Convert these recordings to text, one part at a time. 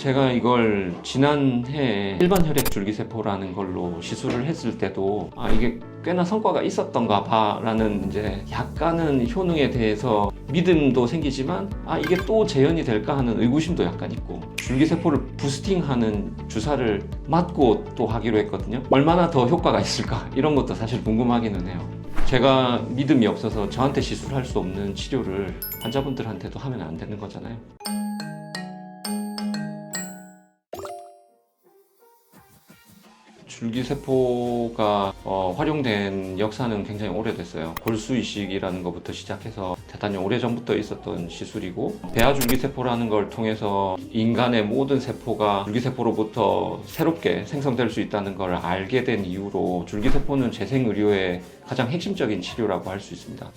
제가 이걸 지난해 일반 혈액 줄기세포라는 걸로 시술을 했을 때도 아 이게 꽤나 성과가 있었던가 봐라는 이제 약간은 효능에 대해서 믿음도 생기지만 아 이게 또 재현이 될까 하는 의구심도 약간 있고 줄기세포를 부스팅하는 주사를 맞고 또 하기로 했거든요. 얼마나 더 효과가 있을까 이런 것도 사실 궁금하기는 해요. 제가 믿음이 없어서 저한테 시술할 수 없는 치료를 환자분들한테도 하면 안 되는 거잖아요. 줄기세포가 어, 활용된 역사는 굉장히 오래됐어요. 골수 이식이라는 것부터 시작해서 대단히 오래전부터 있었던 시술이고 배아 줄기세포라는 걸 통해서 인간의 모든 세포가 줄기세포로부터 새롭게 생성될 수 있다는 걸 알게 된 이후로 줄기세포는 재생의료의 가장 핵심적인 치료라고 할 수 있습니다.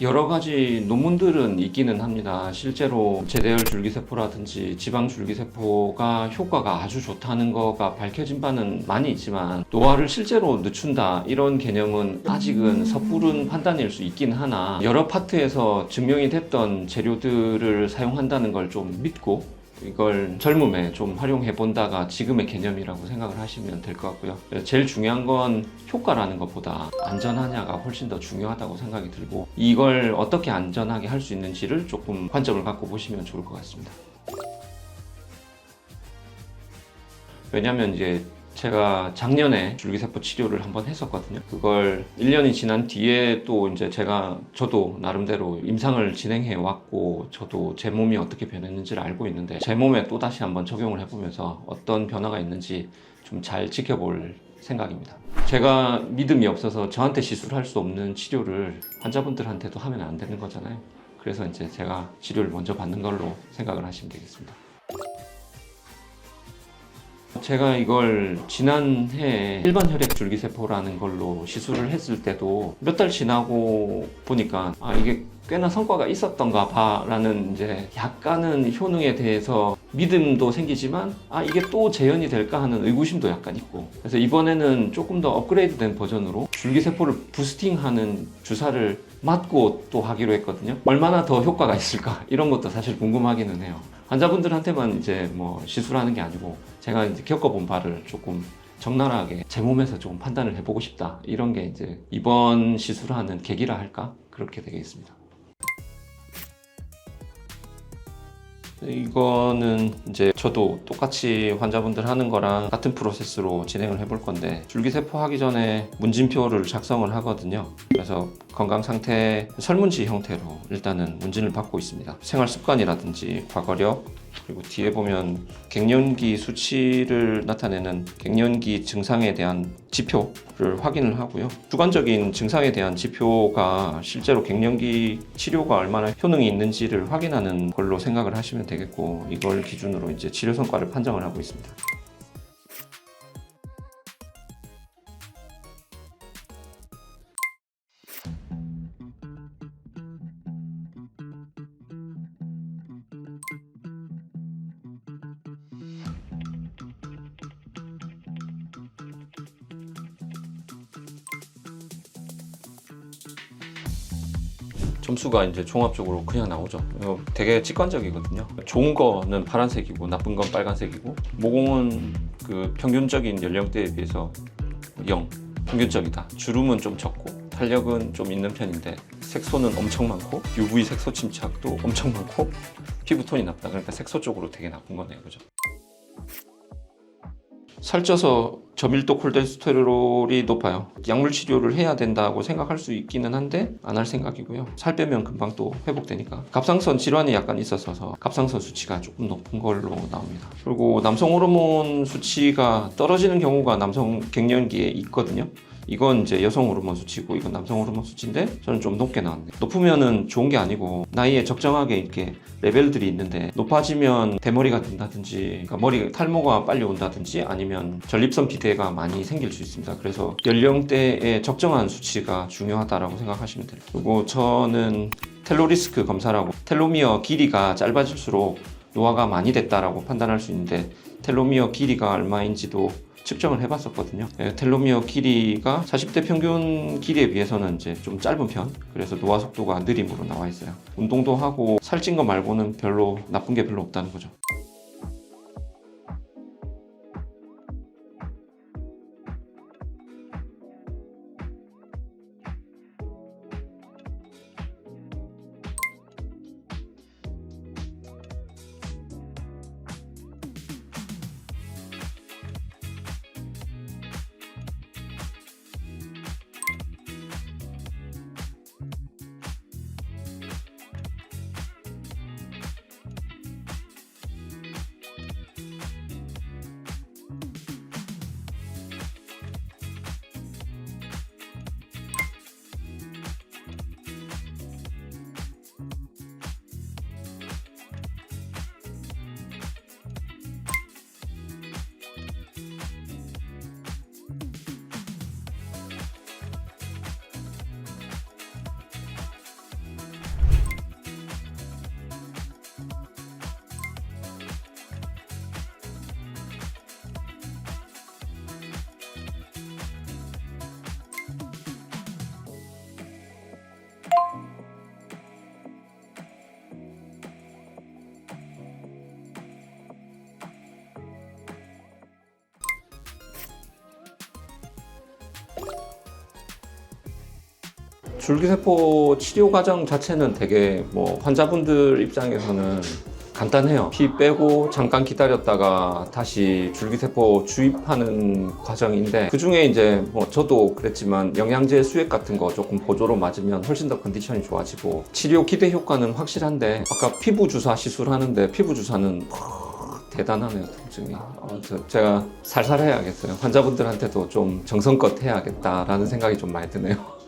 여러 가지 논문들은 있기는 합니다. 실제로 제대열 줄기세포라든지 지방 줄기세포가 효과가 아주 좋다는 거가 밝혀진 바는 많이 있지만 노화를 실제로 늦춘다 이런 개념은 아직은 섣부른 판단일 수 있긴 하나 여러 파트에서 증명이 됐던 재료들을 사용한다는 걸 좀 믿고 이걸 젊음에 좀 활용해 본다가 지금의 개념이라고 생각을 하시면 될 것 같고요. 제일 중요한 건 효과라는 것보다 안전하냐가 훨씬 더 중요하다고 생각이 들고 이걸 어떻게 안전하게 할 수 있는지를 조금 관점을 갖고 보시면 좋을 것 같습니다. 왜냐하면 이제 제가 작년에 줄기세포 치료를 한번 했었거든요. 그걸 1년이 지난 뒤에 또 이제 제가 저도 나름대로 임상을 진행해 왔고 저도 제 몸이 어떻게 변했는지를 알고 있는데 제 몸에 또 다시 한번 적용을 해보면서 어떤 변화가 있는지 좀 잘 지켜볼 생각입니다. 제가 믿음이 없어서 저한테 시술할 수 없는 치료를 환자분들한테도 하면 안 되는 거잖아요. 그래서 이제 제가 치료를 먼저 받는 걸로 생각을 하시면 되겠습니다. 제가 이걸 지난해 일반 혈액 줄기세포라는 걸로 시술을 했을 때도 몇 달 지나고 보니까 아 이게 꽤나 성과가 있었던가 봐라는 이제 약간은 효능에 대해서 믿음도 생기지만 아 이게 또 재현이 될까 하는 의구심도 약간 있고 그래서 이번에는 조금 더 업그레이드된 버전으로 줄기세포를 부스팅하는 주사를 맞고 또 하기로 했거든요. 얼마나 더 효과가 있을까 이런 것도 사실 궁금하기는 해요. 환자분들한테만 이제 뭐 시술하는 게 아니고 제가 이제 겪어본 바를 조금 적나라하게 제 몸에서 조금 판단을 해보고 싶다 이런 게 이제 이번 시술하는 계기라 할까 그렇게 되겠습니다. 이거는 이제 저도 똑같이 환자분들 하는 거랑 같은 프로세스로 진행을 해볼 건데 줄기세포 하기 전에 문진표를 작성을 하거든요. 그래서 건강 상태 설문지 형태로 일단은 문진을 받고 있습니다. 생활 습관이라든지 과거력 그리고 뒤에 보면 갱년기 수치를 나타내는 갱년기 증상에 대한 지표를 확인을 하고요. 주관적인 증상에 대한 지표가 실제로 갱년기 치료가 얼마나 효능이 있는지를 확인하는 걸로 생각을 하시면 되겠고 이걸 기준으로 이제 치료 성과를 판정을 하고 있습니다. 점수가 이제 종합적으로 그냥 나오죠. 이거 되게 직관적이거든요. 좋은 거는 파란색이고 나쁜 건 빨간색이고 모공은 그 평균적인 연령대에 비해서 0 평균적이다. 주름은 좀 적고 탄력은 좀 있는 편인데 색소는 엄청 많고 UV 색소 침착도 엄청 많고 피부톤이 나쁘다. 그러니까 색소 쪽으로 되게 나쁜 거네요. 그죠? 살쪄서 저밀도 콜레스테롤이 높아요. 약물 치료를 해야 된다고 생각할 수 있기는 한데 안 할 생각이고요. 살 빼면 금방 또 회복되니까. 갑상선 질환이 약간 있어서 갑상선 수치가 조금 높은 걸로 나옵니다. 그리고 남성 호르몬 수치가 떨어지는 경우가 남성 갱년기에 있거든요. 이건 이제 여성 호르몬 수치고 이건 남성 호르몬 수치인데 저는 좀 높게 나왔네요. 높으면은 좋은 게 아니고 나이에 적정하게 이렇게 레벨들이 있는데 높아지면 대머리가 된다든지 그러니까 머리 탈모가 빨리 온다든지 아니면 전립선 비대가 많이 생길 수 있습니다. 그래서 연령대에 적정한 수치가 중요하다라고 생각하시면 돼요. 그리고 저는 텔로리스크 검사라고 텔로미어 길이가 짧아질수록 노화가 많이 됐다라고 판단할 수 있는데 텔로미어 길이가 얼마인지도 측정을 해봤었거든요. 예, 텔로미어 길이가 40대 평균 길이에 비해서는 이제 좀 짧은 편. 그래서 노화 속도가 느림으로 나와 있어요. 운동도 하고 살찐 거 말고는 별로 나쁜 게 별로 없다는 거죠. 줄기세포 치료 과정 자체는 되게 뭐 환자분들 입장에서는 간단해요. 피 빼고 잠깐 기다렸다가 다시 줄기세포 주입하는 과정인데 그 중에 이제 뭐 저도 그랬지만 영양제 수액 같은 거 조금 보조로 맞으면 훨씬 더 컨디션이 좋아지고 치료 기대 효과는 확실한데 아까 피부 주사 시술하는데 피부 주사는 대단하네요 통증이. 어, 저- 제가 살살 해야겠어요. 환자분들한테도 좀 정성껏 해야겠다라는 생각이 좀 많이 드네요.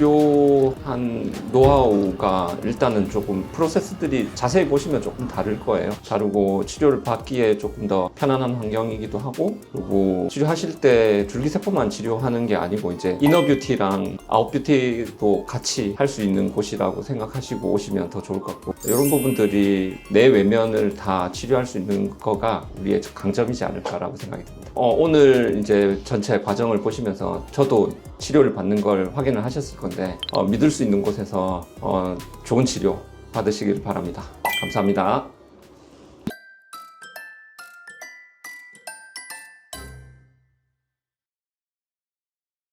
치료한 노하우가 일단은 조금 프로세스들이 자세히 보시면 조금 다를 거예요. 다르고 치료를 받기에 조금 더 편안한 환경이기도 하고 그리고 치료하실 때 줄기세포만 치료하는 게 아니고 이제 이너뷰티랑 아웃뷰티도 같이 할 수 있는 곳이라고 생각하시고 오시면 더 좋을 것 같고 이런 부분들이 내 외면을 다 치료할 수 있는 거가 우리의 강점이지 않을까라고 생각이 듭니다. 어, 오늘 이제 전체 과정을 보시면서 저도 치료를 받는 걸 확인을 하셨을 건데 어, 믿을 수 있는 곳에서 어, 좋은 치료 받으시길 바랍니다. 감사합니다.